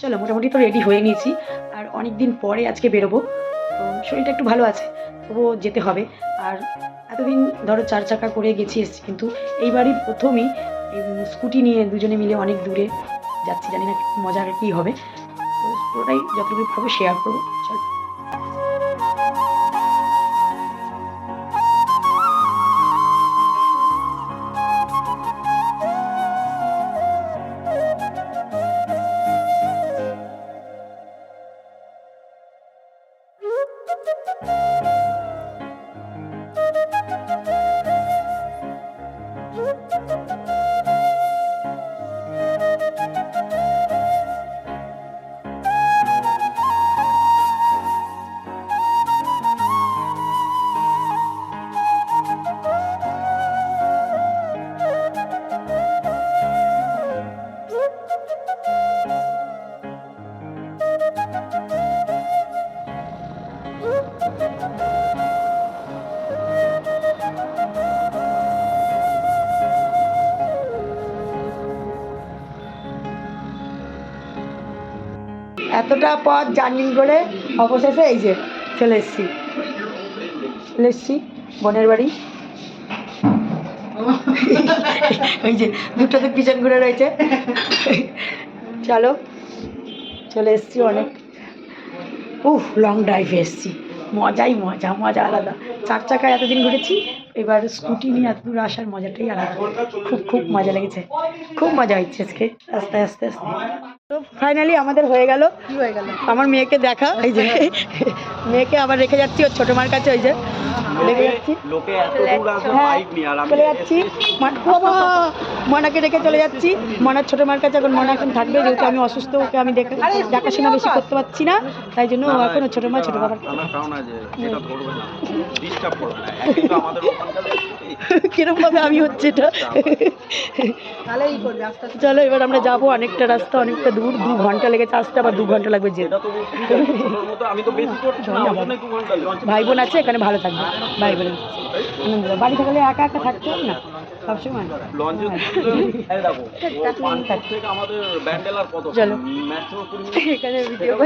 চলো, মোটামুটি তো রেডি হয়ে নিয়েছি। আর অনেক দিন পরে আজকে বেরোবো। তো শরীরটা একটু ভালো আছে, তবুও যেতে হবে। আর এতদিন ধরো চার চাকা করে গেছি এসছি, কিন্তু এইবারই প্রথমই স্কুটি নিয়ে দুজনে মিলে অনেক দূরে যাচ্ছি। জানি না মজা কী হবে। তো পুরোটাই যতটুকু পারব শেয়ার করব। চলো। এতটা পথ জার্নি করে অবশেষে এই যে চলে এসছি। চলে এসছি বোনের বাড়ি। ওই যে দুটো তো পিছন ঘুরে রয়েছে। চলো, চলে এসছি অনেক। উফ লং ড্রাইভে এসছি। মজাই মজা মজা আলাদা। চার চাকায় এতদিন ঘুরেছি এবার স্কুটি নিয়ে এত দূর আসার মজাটাই আলাদা। খুব খুব মজা লেগেছে। খুব মজা হচ্ছে আজকে আস্তে আস্তে আস্তে। তো ফাইনালি আমাদের হয়ে গেল। কি হয়ে গেল? আমার মেয়েকে দেখা এই যে মেয়েকে আবার রেখে যাচ্ছি ওর ছোটো মার কাছে ওই যে। রেখে যাচ্ছি। লোকে এত দূর আসবে বাইক নিয়ে আর আমি চলে যাচ্ছি। বাবা মনাকে রেখে চলে যাচ্ছি। মনার ছোটো মার কাছে এখন মনা এখন থাকবে যেহেতু আমি অসুস্থ ওকে আমি দেখে দেখাশোনা বেশি করতে পারছি না তাই জন্য এখন ছোটো মা ছোটো বাবার কিরম ভাবে আমি হচ্ছে এটা? চলো এবার আমরা যাব অনেকটা রাস্তা অনেকটা দূর দু ঘণ্টা লেগেছে আসতে আবার দু ঘণ্টা লাগবে যেতে। এটা তো ছোটোর মতো আমি তো বেশি করছি না ওই জন্যই দু ঘণ্টা লঞ্চ ভাই বোন আছে এখানে ভালো থাকবে। ভাই বোন আনন্দ বাড়ি থাকলে একা একা থাকতে হবে না? সবসময়। চলো। এখানে ভিডিও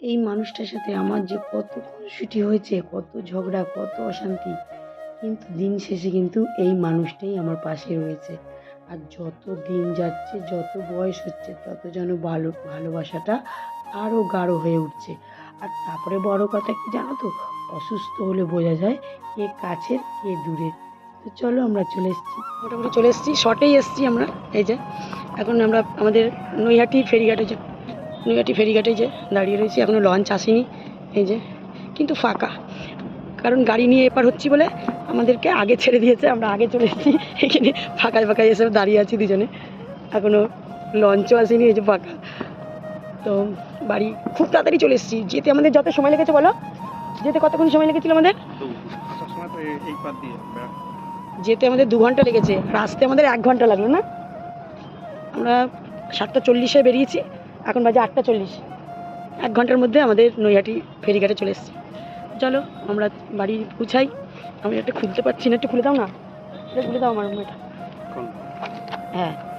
এই মানুষটার সাথে আমার যে কত খুনসুটি হয়েছে কত ঝগড়া কত অশান্তি কিন্তু দিন শেষে কিন্তু এই মানুষটাই আমার পাশে রয়েছে। আর যত দিন যাচ্ছে যত বয়স হচ্ছে তত যেন ভালো ভালোবাসাটা আরও গাঢ় হয়ে উঠছে। আর তারপরে বড় কথা কি জানো তো? অসুস্থ হলে বোঝা যায় কে কাছের কে দূরে তো চলো আমরা চলে এসেছি। মোটামুটি চলে এসেছি, শর্টেই এসেছি আমরা। এই যে, এখন আমরা আমাদের নৈহাটি ফেরিঘাটে যে, নৈহাটি ফেরিঘাটে যে দাঁড়িয়ে রয়েছি এখনও লঞ্চ আসেনি। এই যে, কিন্তু ফাঁকা। কারণ গাড়ি নিয়ে এপার হচ্ছি বলে আমাদেরকে আগে ছেড়ে দিয়েছে, আমরা আগে চলে এসেছি। এখানে ফাঁকায় ফাঁকায় এসে দাঁড়িয়ে আছি দুজনে। এখনও লঞ্চও আসেনি, এই যে ফাঁকা। তো বাড়ি খুব তাড়াতাড়ি চলে এসেছি। যেতে আমাদের যত সময় লেগেছে বলো? যেতে কতক্ষণ সময় লেগেছিল আমাদের? যেতে আমাদের দু ঘণ্টা লেগেছে। আসতে আমাদের এক ঘণ্টা লাগল না? আমরা সাতটা চল্লিশে বেরিয়েছি এখন বাজে আটটা চল্লিশ। এক ঘণ্টার মধ্যে আমাদের নৈহাটি ফেরিঘাটে চলে এসেছি। চলো আমরা বাড়ি পৌঁছাই। আমি একটা খুলতে পারছি না একটু খুলে দাও না। খুলে দাও আমার এটা। হ্যাঁ।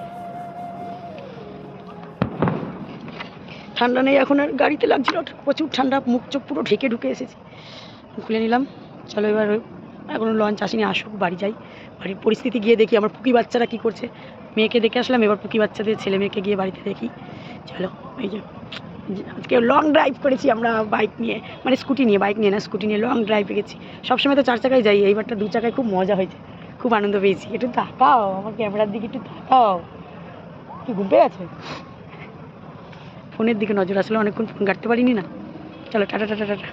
ঠান্ডা নেই, এখন আর গাড়িতে লাগছিল প্রচুর ঠান্ডা, মুখ চোখ পুরো ঢেকে ঢুকে এসেছি। খুলে নিলাম। চলো এবার এখনও লঞ্চ আসেনি, আসুক, বাড়ি যাই। বাড়ির পরিস্থিতি গিয়ে দেখি আমার পুকি বাচ্চারা কী করছে। মেয়েকে দেখে আসলাম, এবার পুকি বাচ্চাদের ছেলে মেয়েকে গিয়ে বাড়িতে দেখি। চলো, এই যে, আজকে লং ড্রাইভ করেছি আমরা বাইক নিয়ে মানে স্কুটি নিয়ে বাইক নিয়ে না স্কুটি নিয়ে লং ড্রাইভে গেছি। সবসময় তো চার চাকায় যাই, এইবারটা দু চাকায় খুব মজা হয়েছে, খুব আনন্দ পেয়েছি। একটু তাকাও, আমার ক্যামেরার দিকে একটু তাকাও। কি ঘুম পেয়ে গেছে? ফোনের দিকে নজর আসলে অনেকক্ষণ ফোন কাটতে পারিনি না। চলো টাটা টাটা টাটা।